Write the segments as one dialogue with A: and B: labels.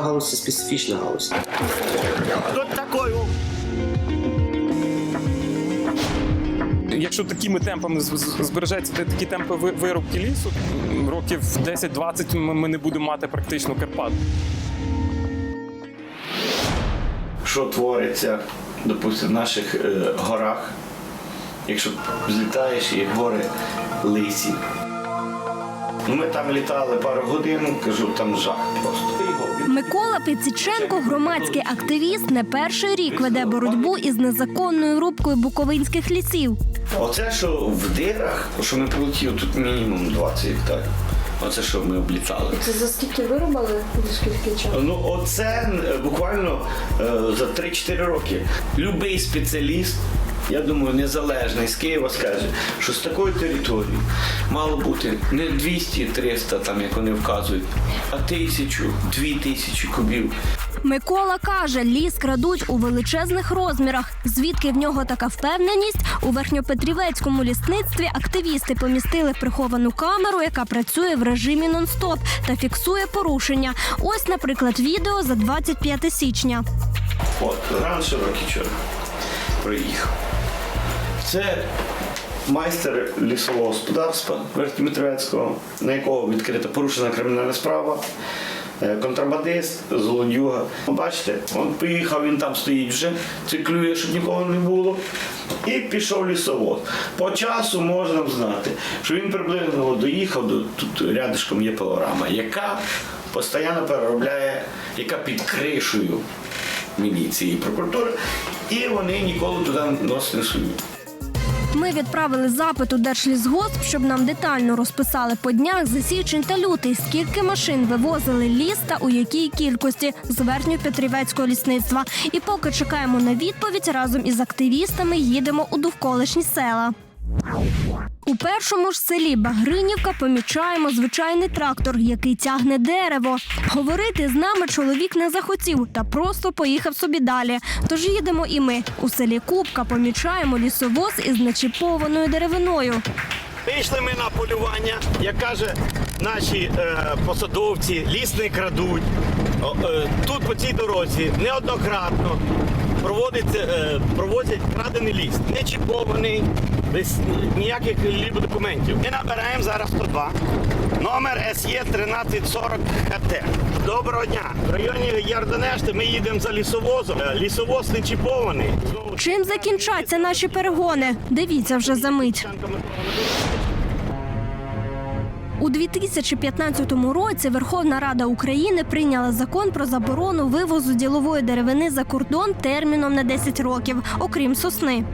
A: галузь це специфічна галузь.
B: Тут такою.
C: Якщо такими темпами збережеться та- такі темпи ви- вирубки лісу, років 10-20 ми ми не будемо мати практично Карпат.
B: Що твориться, допустимо, в наших е, горах. Якщо злітаєш і гори лисі. Ну, Ми там літали пару годин, кажу, там жах просто.
D: Микола Піціченко, громадський активіст, не перший рік веде боротьбу із незаконною рубкою буковинських лісів.
B: Оце, що в дирах, що ми полетіли, тут мінімум 20 гектарів. Оце, що ми облітали.
E: Це за скільки вирубали? За скільки часу?
B: Ну, оце буквально е, за 3-4 роки. Любий спеціаліст, я думаю, незалежний з Києва скаже, що з такої території мало бути не 200-300, там, як вони вказують, а тисячу, дві тисячі кубів.
D: Микола каже, ліс крадуть у величезних розмірах. Звідки в нього така впевненість? У верхньопетрівецькому лісництві активісти помістили приховану камеру, яка працює в режимі нон-стоп та фіксує порушення. Ось, наприклад, відео за 25 січня.
B: От, Гранд Широкий чорт проїхав. Це майстер лісового господарства Верхньометровецького, на якого відкрита порушена кримінальна справа. е, Контрабандист, злодюга. Бачите, він поїхав, він там стоїть вже, циклює, щоб нікого не було. І пішов лісовод. По часу можна знати, що він приблизно доїхав до тут рядышком є пилорама, яка постійно переробляє, яка під кришею міліції і прокуратури, і вони ніколи туди нос не сують.
D: Відправили запит у Держлісгосп, щоб нам детально розписали по днях за січень та лютий, скільки машин вивозили ліс та у якій кількості з верхньопетрівецького лісництва. І поки чекаємо на відповідь, разом із активістами їдемо у довколишні села. У першому ж селі Багринівка помічаємо звичайний трактор, який тягне дерево. Говорити з нами чоловік не захотів та просто поїхав собі далі. Тож їдемо і ми. У селі Кубка помічаємо лісовоз із начіпованою деревиною.
F: Вийшли ми на полювання, як каже наші е, посадовці, ліс не крадуть. Е, тут по цій дорозі неоднократно проводиться, е, проводять крадений ліс, не без ніяких лібо документів. Ми набираємо зараз 102. Номер СЄ 1340 ХТ. Доброго дня. В районі Ярдонешти ми їдемо за лісовозом. Е, Лісовоз не чіпований.
D: Чим закінчаться наші перегони? Дивіться вже за мить. У 2015 році Верховна Рада України прийняла закон про заборону вивозу ділової деревини за кордон терміном на 10 років, окрім сосни.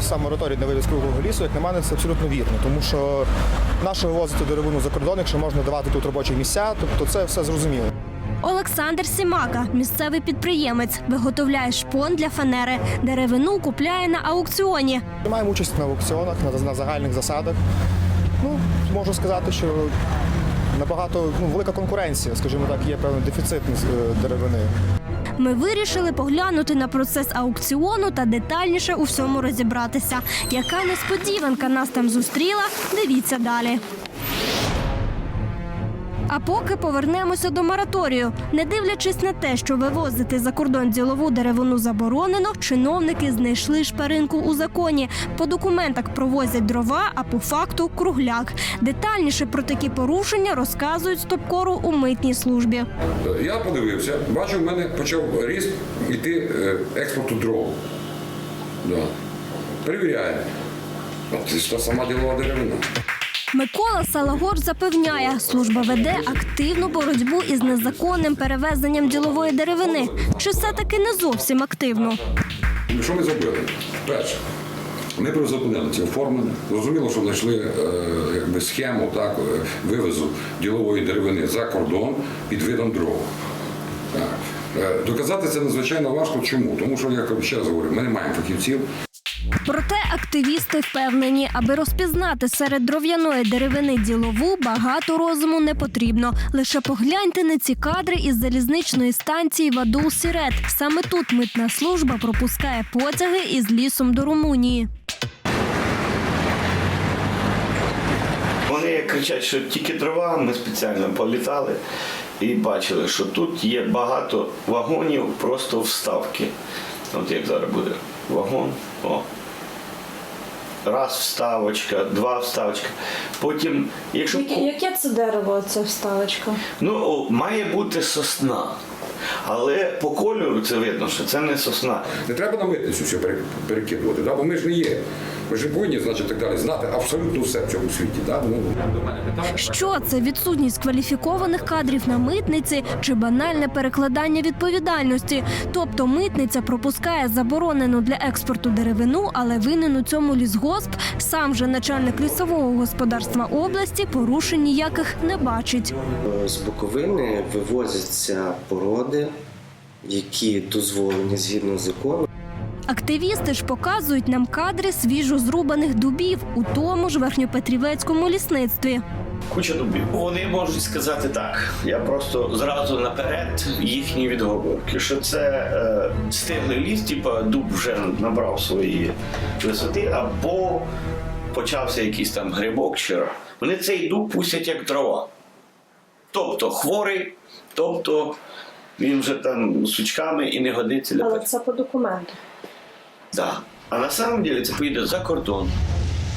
G: Сам мораторій на вивіз круглого лісу, як на мене, це абсолютно вірно, тому що наше вивозити деревину за кордон, якщо можна давати тут робочі місця, тобто це все зрозуміло.
D: Олександр Сімака, місцевий підприємець, виготовляє шпон для фанери. Деревину купляє на аукціоні.
G: Приймаємо участь на аукціонах, на, на загальних засадах. Ну, можу сказати, що набагато ну, велика конкуренція, скажімо так, є певний дефіцит е, деревини.
D: Ми вирішили поглянути на процес аукціону та детальніше у всьому розібратися. Яка несподіванка нас там зустріла? Дивіться далі. Поки повернемося до мораторію. Не дивлячись на те, що вивозити за кордон ділову деревину заборонено, чиновники знайшли шпаринку у законі. По документах провозять дрова, а по факту кругляк. Детальніше про такі порушення розказують стопкору у митній службі.
H: Я подивився, бачу, в мене почав ріст йти е, експорту дров. Да. Перевіряємо. Це ж та сама ділова деревина.
D: Микола Салагор запевняє, служба веде активну боротьбу із незаконним перевезенням ділової деревини. Чи все-таки не зовсім активно?
H: Ну, Що ми зробили? Перше, ми призупинили це оформлення. Зрозуміло, що знайшли е, якби схему так, е, вивезу ділової деревини за кордон під видом дров. Е, Доказати це надзвичайно важко. Чому? Тому що, я ще раз говорю, ми не маємо фахівців.
D: Проте активісти впевнені, аби розпізнати серед дров'яної деревини ділову, багато розуму не потрібно. Лише погляньте на ці кадри із залізничної станції Вадул Сірет. Саме тут митна служба пропускає потяги із лісом до Румунії.
B: Вони кричать, що тільки дрова, ми спеціально політали і бачили, що тут є багато вагонів, просто вставки. От як зараз буде вагон. О. Раз вставочка, два вставочка. Потім, якщо
E: Яке, яке це дерево, ця вставочка?
B: Ну, має бути сосна. Але по кольору це видно, що це не сосна.
H: Не треба на митницю все перекидувати, да? бо ми ж не є. Ми ж повинні, значить, так далі, знати абсолютно все в цьому світі. Да? Ну.
D: Що це відсутність кваліфікованих кадрів на митниці чи банальне перекладання відповідальності? Тобто митниця пропускає заборонену для експорту деревину, але винен у цьому лісгосп. Сам же начальник лісового господарства області порушень ніяких не бачить.
A: З Буковини вивозяться породи, які дозволені згідно закону.
D: Активісти ж показують нам кадри свіжо зрубаних дубів у тому ж верхньопетрівецькому лісництві.
B: Куча дубів. Вони можуть сказати так. Я просто зразу наперед їхні відговорки, що це е, стиглий ліс, типа дуб вже набрав свої висоти, або почався якийсь там грибок чи. Вони цей дуб пустять як дрова. Тобто хворий, тобто він вже там сучками і не годиться для
E: Але це по документу.
B: Да. А на самом деле це поїде за кордон.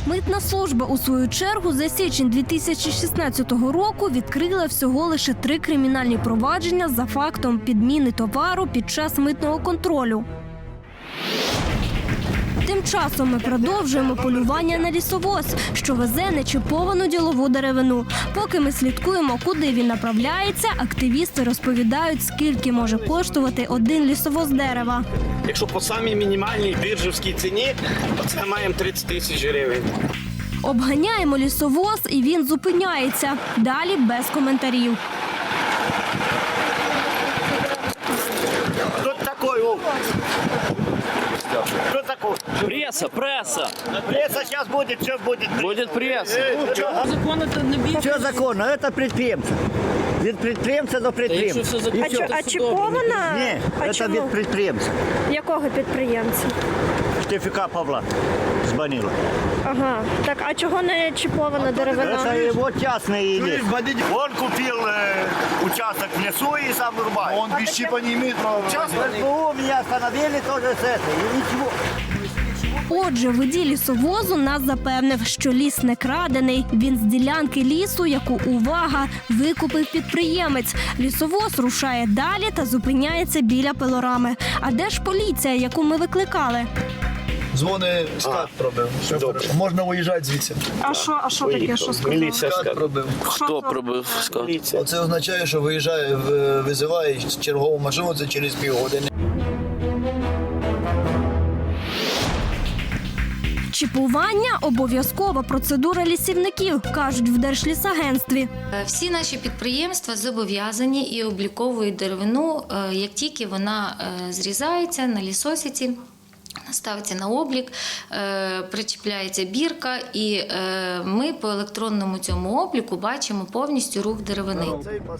D: Митна служба у свою чергу за січень 2016 року відкрила всього лише три кримінальні провадження за фактом підміни товару під час митного контролю. Тим часом ми продовжуємо полювання на лісовоз, що везе нечіповану ділову деревину. Поки ми слідкуємо, куди він направляється, активісти розповідають, скільки може коштувати один лісовоз дерева.
F: Якщо по самій мінімальній біржівській ціні, то це маємо 30 тисяч гривень.
D: Обганяємо лісовоз, і він зупиняється. Далі без коментарів.
F: Хто такой? о? Кто такой?
I: Пресса, пресса.
F: Пресса сейчас будет, все будет.
I: Будет пресса.
J: Все законно, это предприемца. Від підприємця до підприємця.
I: Якщо все
J: І
I: законно,
J: всьо.
I: то
E: А
I: все
E: чіпована?
J: Ні,
E: а
J: це
E: чому?
J: від підприємця.
E: Якого підприємця?
J: Штифіка Павла Збанила.
E: Ага. Так, а чого не чіпована деревина?
J: Це його частний ліс.
F: Он купил э, участок в лесу и сам рубает. Он без чипа не имеет права.
J: СБУ меня остановили тоже с этой. И ничего.
D: Отже, водій лісовозу нас запевнив, що ліс не крадений. Він з ділянки лісу, яку увага викупив підприємець. Лісовоз рушає далі та зупиняється біля пилорами. А де ж поліція, яку ми викликали?
K: Дзвони скат пробив. Все хорошо. Можна виїжджати звідси.
E: А що, а що таке, що сказали?
F: Милиция
K: Скат пробив.
I: Хто пробив скат?
F: Милиция.
K: Оце означає, що виїжджає, в- визиває чергову машину, це через півгодини.
D: Чіпування обов'язкова процедура лісівників, кажуть в Держлісагентстві.
L: Е, Всі наші підприємства зобов'язані і обліковують деревину, е, як тільки вона е, зрізається на лісосіці. Ставиться на облік, причіпляється бірка, і ми по електронному цьому обліку бачимо повністю рух деревини.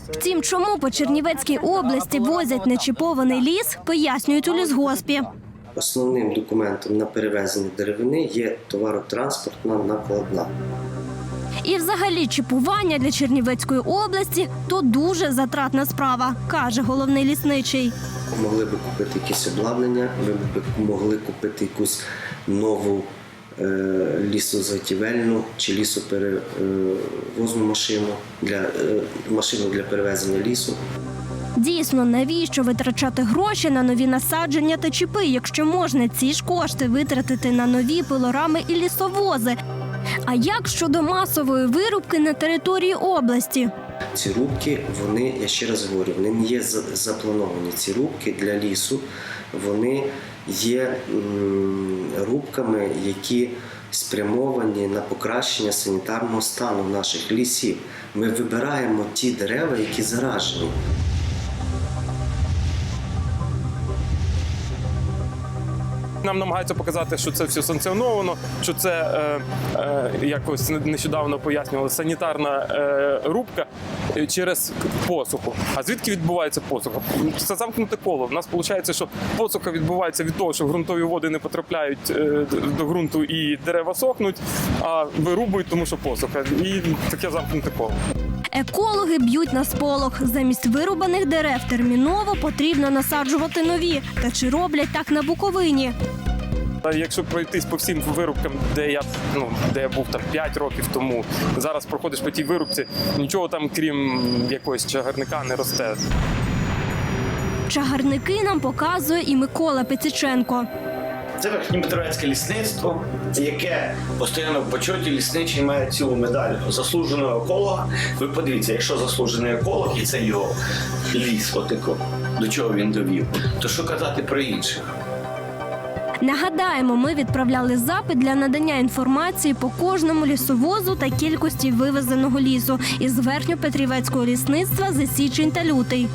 D: Втім, чому по Чернівецькій області возять нечіпований ліс, пояснюють у лісгоспі.
A: Основним документом на перевезення деревини є товаротранспортна накладна.
D: І взагалі чіпування для Чернівецької області то дуже затратна справа, каже головний лісничий.
A: Могли би купити якесь обладнання, ви б могли купити якусь нову е, лісозаготівельну чи лісоперевозну машину для е, машину для перевезення лісу.
D: Дійсно, навіщо витрачати гроші на нові насадження та чіпи, якщо можна ці ж кошти витратити на нові пилорами і лісовози? А як щодо масової вирубки на території області?
A: Ці рубки, вони, я ще раз говорю, вони не є заплановані. Ці рубки для лісу, вони є рубками, які спрямовані на покращення санітарного стану наших лісів. Ми вибираємо ті дерева, які заражені.
C: Нам намагаються показати, що це все санкціоновано, що це е, е, якось нещодавно пояснювали санітарна е, рубка е, через посуху. А звідки відбувається посуха? Це замкнуте коло. У нас виходить, що посуха відбувається від того, що ґрунтові води не потрапляють е, до ґрунту і дерева сохнуть, а вирубують, тому що посуха. І таке замкнуте коло.
D: Екологи б'ють на сполох. Замість вирубаних дерев терміново потрібно насаджувати нові. Та чи роблять так на Буковині?
C: Якщо пройтись по всім вирубкам, де я ну де я був там 5 років тому, зараз проходиш по тій вирубці, нічого там крім якогось чагарника не росте.
D: Чагарники нам показує і Микола Пеціченко.
F: Це верхньопетровецьке лісництво, яке постійно в почоті лісничий має цілу медаль заслуженого еколога. Ви подивіться, якщо заслужений еколог і це його ліс, отико, до чого він довів, то що казати про інших?
D: Нагадаємо, ми відправляли запит для надання інформації по кожному лісовозу та кількості вивезеного лісу із верхньопетрівецького лісництва за січень та лютий.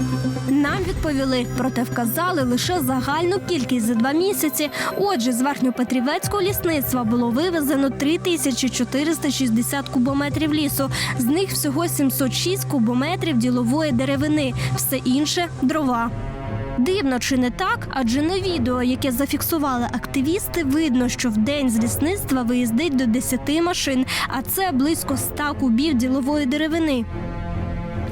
D: Нам відповіли, проте вказали лише загальну кількість за два місяці. Отже, з верхньопетрівецького лісництва було вивезено 3460 кубометрів лісу. З них всього 706 кубометрів ділової деревини, все інше дрова. Дивно чи не так? Адже на відео, яке зафіксували активісти, видно, що в день з лісництва виїздить до 10 машин, а це близько 100 кубів ділової деревини.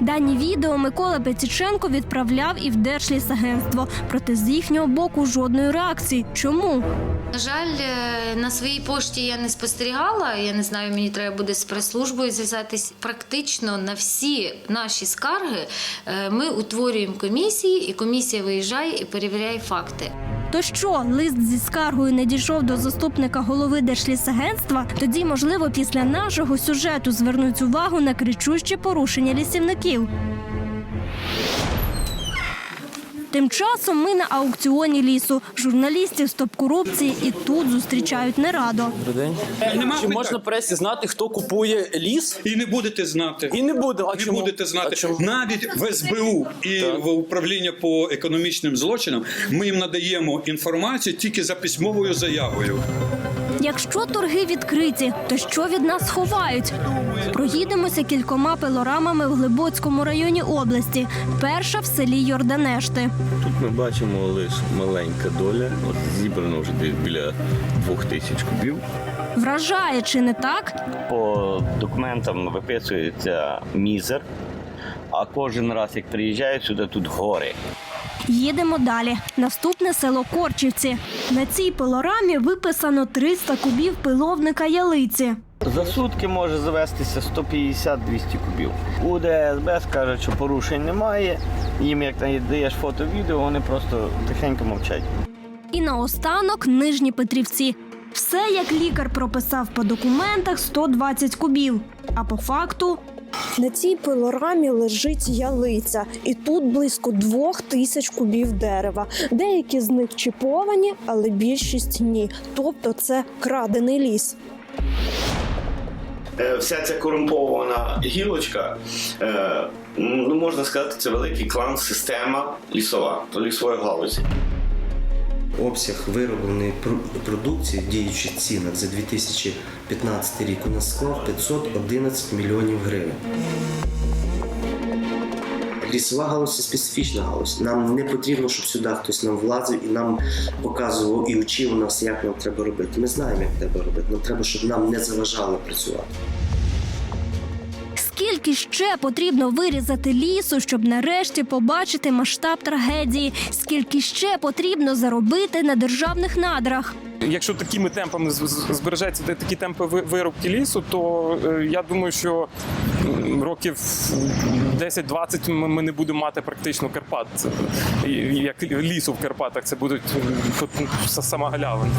D: Дані відео Микола Петіченко відправляв і в Держлісагентство, проте з їхнього боку жодної реакції. Чому?
L: На жаль, е, на своїй пошті я не спостерігала. Я не знаю, мені треба буде з прес-службою зв'язатись. Практично на всі наші скарги е, ми утворюємо комісії, і комісія виїжджає і перевіряє факти.
D: То що, лист зі скаргою не дійшов до заступника голови Держлісагентства? Тоді, можливо, після нашого сюжету звернуть увагу на кричуще порушення лісівників. Тим часом ми на аукціоні лісу. Журналістів стоп корупції і тут зустрічають нерадо.
I: Чи можна пресі знати, хто купує ліс?
M: І не будете знати.
I: І не буде. А
M: не
I: чому?
M: будете знати.
I: А чому?
M: Навіть в СБУ і в управління по економічним злочинам ми їм надаємо інформацію тільки за письмовою заявою.
D: Якщо торги відкриті, то що від нас ховають? Проїдемося кількома пилорамами в Глибоцькому районі області. Перша в селі Йорданешти.
N: Тут ми бачимо лише маленька доля. От зібрано вже десь біля двох тисяч кубів.
D: Вражає чи не так?
N: По документам виписується мізер, а кожен раз, як приїжджають сюди, тут гори.
D: Їдемо далі. Наступне село Корчівці. На цій пилорамі виписано 300 кубів пиловника ялиці.
N: За сутки може завестися 150-200 кубів. У ДСБ скажуть, що порушень немає. Їм як даєш фото-відео, вони просто тихенько мовчать.
D: І наостанок нижні Петрівці. Все як лікар прописав по документах 120 кубів. А по факту
E: На цій пилорамі лежить ялиця, і тут близько двох тисяч кубів дерева. Деякі з них чіповані, але більшість ні. Тобто це крадений ліс.
F: Е, Вся ця корумпована гілочка, е, ну можна сказати, це великий клан, система лісова, лісової галузі.
A: Обсяг виробленої продукції в діючих цінах за 2015 рік у нас склав 511 мільйонів гривень. Лісова галузь специфічна галузь. Нам не потрібно, щоб сюди хтось нам влазив і нам показував і учив нас, як нам треба робити. Ми знаємо, як треба робити. Нам треба, щоб нам не заважали працювати.
D: Скільки ще потрібно вирізати лісу, щоб нарешті побачити масштаб трагедії? Скільки ще потрібно заробити на державних надрах?
C: Якщо такими темпами збережеться такі темпи ви- вирубки лісу, то е, я думаю, що років 10-20 ми не будемо мати практично Карпат. Як лісу в Карпатах, це будуть сама галявина.